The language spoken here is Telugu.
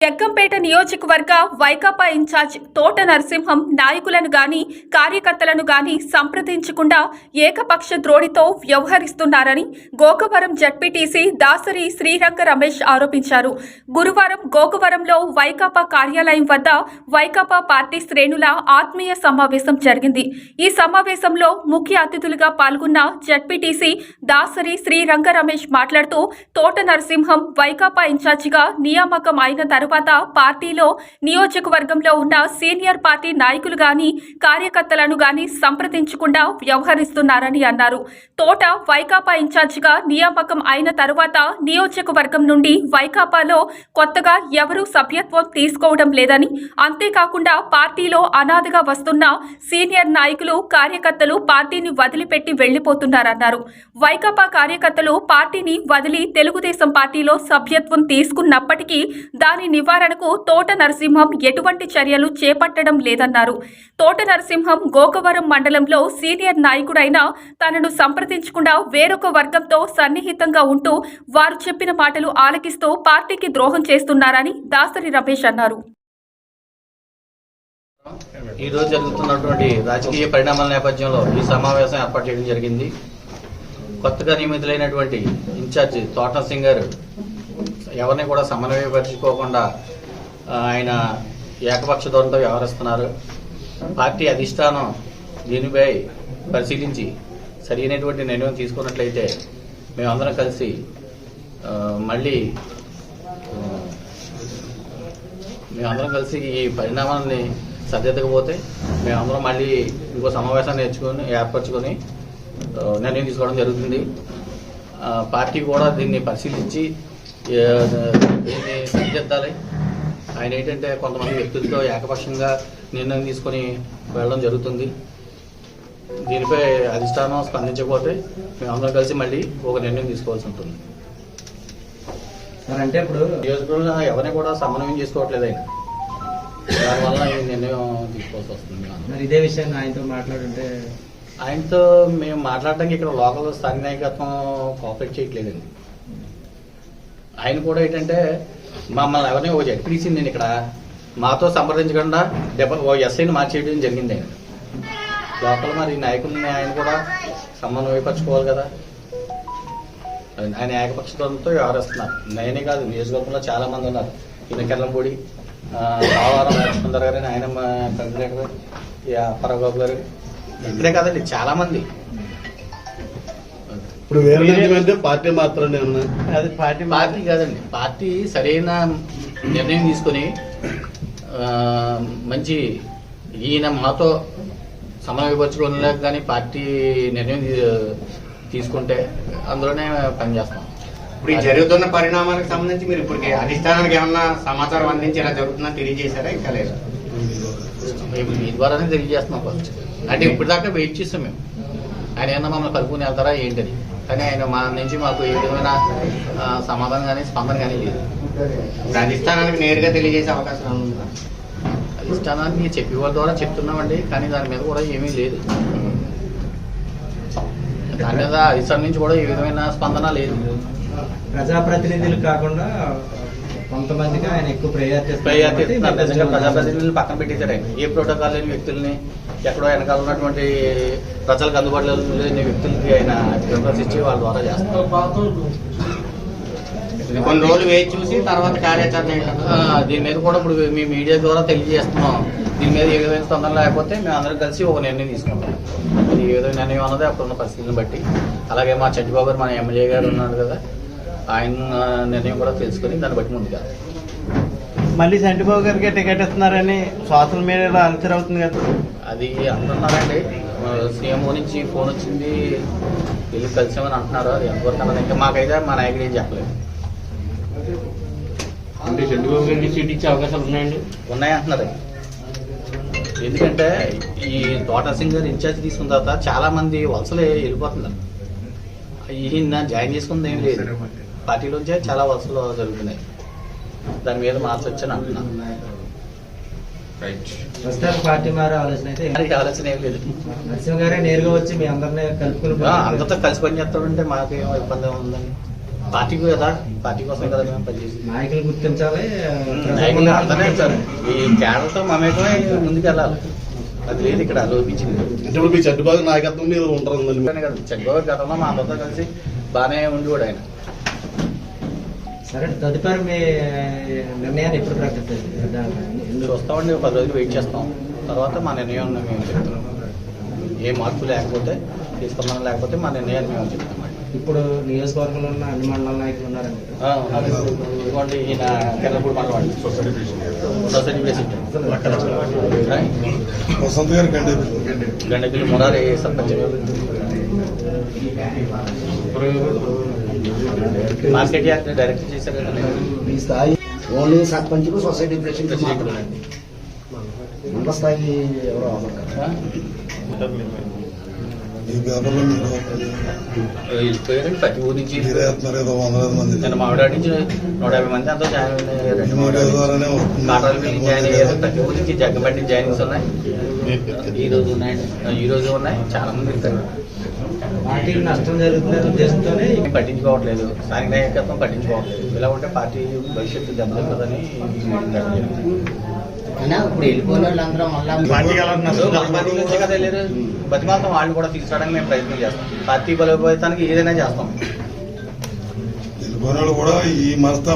జగ్గంపేట నియోజకవర్గ వైకాపా ఇన్ఛార్జ్ తోట నరసింహం నాయకులను గాని కార్యకర్తలను గాని సంప్రదించకుండా ఏకపక్ష ద్రోణితో వ్యవహరిస్తున్నారని గోకవరం జడ్పీటీసీ దాసరి శ్రీరంగ రమేష్ ఆరోపించారు. గురువారం గోకవరంలో వైకాపా కార్యాలయం వద్ద వైకాపా పార్టీ శ్రేణుల ఆత్మీయ సమావేశం జరిగింది. ఈ సమావేశంలో ముఖ్య అతిథులుగా పాల్గొన్న జడ్పీటీసీ దాసరి శ్రీరంగ రమేష్ మాట్లాడుతూ తోట నరసింహం వైకాపా ఇన్ఛార్జిగా నియామకం అయిన తరువాత పార్టీలో నియోజకవర్గంలో ఉన్న సీనియర్ పార్టీ నాయకులు గాని కార్యకర్తలను గాని సంప్రదించకుండా వ్యవహరిస్తున్నారని అన్నారు. తోట వైకాపా ఇన్ఛార్జిగా నియామకం అయిన తరువాత నియోజకవర్గం నుండి వైకాపాలో కొత్తగా ఎవరూ సభ్యత్వం తీసుకోవడం లేదని అంతేకాకుండా పార్టీలో అనాథగా వస్తున్న సీనియర్ నాయకులు కార్యకర్తలు పార్టీని వదిలిపెట్టి వెళ్ళిపోతున్నారన్నారు వైకాపా కార్యకర్తలు పార్టీని వదిలి తెలుగుదేశం పార్టీలో సభ్యత్వం తీసుకున్నప్పటికీ దాని నివారణకు తోట నరసింహం ఎటువంటి చర్యలు చేపట్టడం లేదన్నారు. తోట నరసింహం గోకవరం మండలంలో సీనియర్ నాయకుడైన తనను సంప్రదించకుండా వేరొక వర్గంతో సన్నిహితంగా ఉంటూ వారు చెప్పిన మాటలు ఆలకిస్తూ పార్టీకి ద్రోహం చేస్తున్నారని దాసరి రమేష్ అన్నారు. ఈ రోజు జరుగుతున్నటువంటి రాజకీయ పరిణామాల నేపథ్యంలో ఈ సమావేశం ఏర్పాటు చేయడం జరిగింది. కొత్తగా నియమితులైనటువంటి ఇన్ఛార్జి తోట గారు ఎవరిని కూడా సమన్వయపరచుకోకుండా ఆయన ఏకపక్ష ధోరణితో వ్యవహరిస్తున్నారు. పార్టీ అధిష్టానం దీనిపై పరిశీలించి సరైనటువంటి నిర్ణయం తీసుకున్నట్లయితే మేమందరం కలిసి మళ్ళీ మేమందరం కలిసి ఈ పరిణామాలని సరిదిద్దకపోతే మేమందరం మళ్ళీ ఇంకో సమావేశాన్ని నేర్చుకొని ఏర్పరచుకొని నిర్ణయం తీసుకోవడం జరుగుతుంది. పార్టీ కూడా దీన్ని పరిశీలించి దీన్ని సరిదిద్దాలి ఆయన ఏంటంటే కొంతమంది వ్యక్తులతో ఏకపక్షంగా నిర్ణయం తీసుకొని వెళ్ళడం జరుగుతుంది. దీనిపై అధిష్టానం స్పందించకపోతే మేమందరం కలిసి మళ్ళీ ఒక నిర్ణయం తీసుకోవాల్సి ఉంటుంది. అంటే ఇప్పుడు నియోజకవర్గంలో ఎవరిని కూడా సమన్వయం చేసుకోవట్లేదు ఆయన. దానివల్ల ఈ నిర్ణయం తీసుకోవాల్సి వస్తుంది. మరి ఇదే విషయాన్ని ఆయనతో మాట్లాడుంటే? ఆయనతో మేము మాట్లాడడానికి ఇక్కడ లోకల్ స్థానిక నాయకత్వం కోఆపరేట్ చేయట్లేదండి. ఆయన కూడా ఏంటంటే మమ్మల్ని ఎవరిని ఓ జడ్పీసీ నేను ఇక్కడ. మాతో సంప్రదించకుండా డెబ్బ ఓ ఎస్ఐని మార్చేయడం జరిగింది ఆయన. లోపల మరి నాయకుడిని ఆయన కూడా సంబంధం సమన్వయపరచుకోవాలి కదా. ఆయన ఏకపక్షతంతో వ్యవహరిస్తున్నారు. నేనే కాదు నియోజకవర్గంలో చాలా మంది ఉన్నారు. ఈయన కెల్లంపూడి రావారం లక్ష్మణ్ గారు ఆయన మా పరబాబు గారు ఇక్కడే కాదండి చాలా మంది ఇప్పుడు వెళ్తే పార్టీ మాత్రమే అది పార్టీ పార్టీ కాదండి. పార్టీ సరైన నిర్ణయం తీసుకొని ఆ, మంచి ఈయన మాతో సమన్వయపరచుకోలేక కానీ పార్టీ నిర్ణయం తీసుకుంటే అందులోనే పనిచేస్తాం. ఇప్పుడు ఈ జరుగుతున్న పరిణామాలకు సంబంధించి మీరు ఇప్పటికి అధిష్టానానికి ఏమన్నా సమాచారం అందించి ఇలా జరుగుతుందా తెలియజేశారా? ఇంకా లేదా? మీ ద్వారానే తెలియజేస్తున్నాం అంటే ఇప్పటిదాకా వెయిట్ చేస్తాం మేము. ఆయన ఏమన్నా మమ్మల్ని కలుపుకుని వెళ్తారా ఏంటని. కానీ ఆయన మా నుంచి మాకు ఏ విధమైన సమాధానం కానీ స్పందన కానీ లేదు. ఇప్పుడు అధిష్టానానికి నేరుగా తెలియజేసే అవకాశం ఉందా? అధిష్టానానికి చెప్పే వాళ్ళ ద్వారా చెప్తున్నామండి కానీ దాని మీద కూడా ఏమీ లేదు. దాని మీద అధిష్టానం నుంచి కూడా ఏ విధమైన స్పందన లేదు. ప్రజాప్రతినిధులు కాకుండా కొంతమందికి ఆయన ఎక్కువ ప్రయారిటీ ప్రయారిటీ ఇస్తున్నారు. నిజంగా ప్రజాప్రతినిధులు పక్కన పెట్టేశారు. ఆయన ఏ ప్రోటోకాల్ లేని వ్యక్తుల్ని ఎక్కడో వెనకాల ఉన్నటువంటి ప్రజలకు అందుబాటులో లేని వ్యక్తులకి ఆయన ప్రిఫరెన్స్ ఇచ్చి వాళ్ళ ద్వారా చేస్తారు. కొన్ని రోజులు వేచి చూసి తర్వాత కార్యాచరణ దీని మీద కూడా ఇప్పుడు మీ మీడియా ద్వారా తెలియజేస్తున్నాం. దీని మీద ఏ విధమైన స్పందన లేకపోతే మేము అందరం కలిసి ఒక నిర్ణయం తీసుకుంటాం. అది ఏ విధమైన నిర్ణయం అన్నది అప్పుడున్న పరిస్థితులను బట్టి. అలాగే మా చంద్రబాబు గారు మన ఎమ్మెల్యే గారు ఉన్నాడు కదా ఆయన నిర్ణయం కూడా తెలుసుకొని దాన్ని బట్టి ముందుగా. మళ్ళీ చంటిబాబు గారికి టికెట్ ఇస్తున్నారని సోషల్ మీడియాలో అలచర్ అవుతుంది కదా. అది అంటున్నారండి. సీఎంఓ నుంచి ఫోన్ వచ్చింది. వెళ్ళి కలిసామని అంటున్నారు. అది ఎంతవరకు అన్నది ఇంకా మాకైతే మా నాయకుడు ఏం చెప్పలేదు. అంటే చంద్రబాబు గారికి సీట్ ఇచ్చే అవకాశాలు ఉన్నాయండి? ఉన్నాయి అంటున్నారు? ఎందుకంటే ఈ తోట సింగ్ గారు ఇన్ఛార్జ్ తీసుకున్న తర్వాత చాలా మంది వలసలే వెళ్ళిపోతున్నారు. ఈయన జాయిన్ చేసుకుంది ఏం లేదు. పార్టీలోంచే చాలా వలసలు జరుగుతున్నాయి. దాని మీద మార్చొచ్చని అంటున్నాను. ప్రస్తుతానికి పార్టీ మారే ఆలోచన అయితే ఆలోచన ఏం లేదు. నరసింహ గారే నేరుగా వచ్చి మీ అందరినీ కలుపుకుని అందరితో కలిసి పని చేస్తాడంటే మాకేం ఇబ్బంది ఉందని పార్టీకి కదా పార్టీ కోసమే కదా మేము పనిచేసి నాయకులు గుర్తించాలి నాయకులు అందరినీ సార్ ఈ కేడలతో మమేకమే ముందుకు వెళ్ళాలి అది లేదు ఇక్కడ లోపించింది. అంటే ఇప్పుడు మీ చెడ్డబాబు నాయకత్వం మీద ఉంటారు చంద్రబాబు గతంలో మా అందరితో కలిసి బాగానే ఉండి కూడా ఆయన. సరే తదుపరి మీ నిర్ణయాన్ని ఎప్పుడు ప్రకటిస్తారు? చూస్తామండి ఒక పది రోజులు వెయిట్ చేస్తాం. తర్వాత మా నిర్ణయం మేము చెప్తాం. ఏ మార్పు లేకపోతే తీసుకున్నాం లేకపోతే మా నిర్ణయాన్ని మేము చెప్తామండి. ఇప్పుడు నియోజకవర్గంలో ఉన్న అన్ని మండల నాయకులు ఉన్నారండి. ఇదిగోండి ఈయన కిరణపూడి మనవాడు సొసైటీ ప్రెసిడెంట్. వసంత్ గారు కంటే Gandapilli Murari sarpanch market act direct చేశారు కదా ఈ స్థాయి ఓన్లీ సర్పంచ్కు సొసైటీ ప్రెసిడెంట్ మాత్రమే. మండల స్థాయి ఎవరో అవ్వరు కదా. ప్రతి ఊరి నుంచి ఏదో వందలాది మంది నేను మామిడాడి నుంచి నూట యాభై మంది అంతా జాయిన్ అయ్యారండి మీడియా ద్వారానే వస్తుంది. కాటాల నుంచి జాయిన్ అయ్యారు ప్రతి ఊరి నుంచి జగ్గంపేట నుంచి జాయినింగ్స్ ఉన్నాయి ఈ రోజు ఉన్నాయండి ఈ రోజు ఉన్నాయి చాలా మంది ఇస్తారు పార్టీకి నష్టం జరుగుతున్న ఉద్దేశంతోనే పట్టించుకోవట్లేదు స్థానిక నాయకత్వం పట్టించుకోవట్లేదు ఇలా ఉంటే పార్టీ భవిష్యత్తు దెబ్బతింటుందని అయినా ఇప్పుడు వెళ్ళిపోయిన వాళ్ళందరూ మళ్ళా బతిమాలతం వాళ్ళు కూడా తీసుకురావడానికి మేము ప్రయత్నం చేస్తాం. పార్టీ బలోపేతానికి ఏదైనా చేస్తాం. వెళ్ళిపోయిన వాళ్ళు కూడా ఈ మనస్తా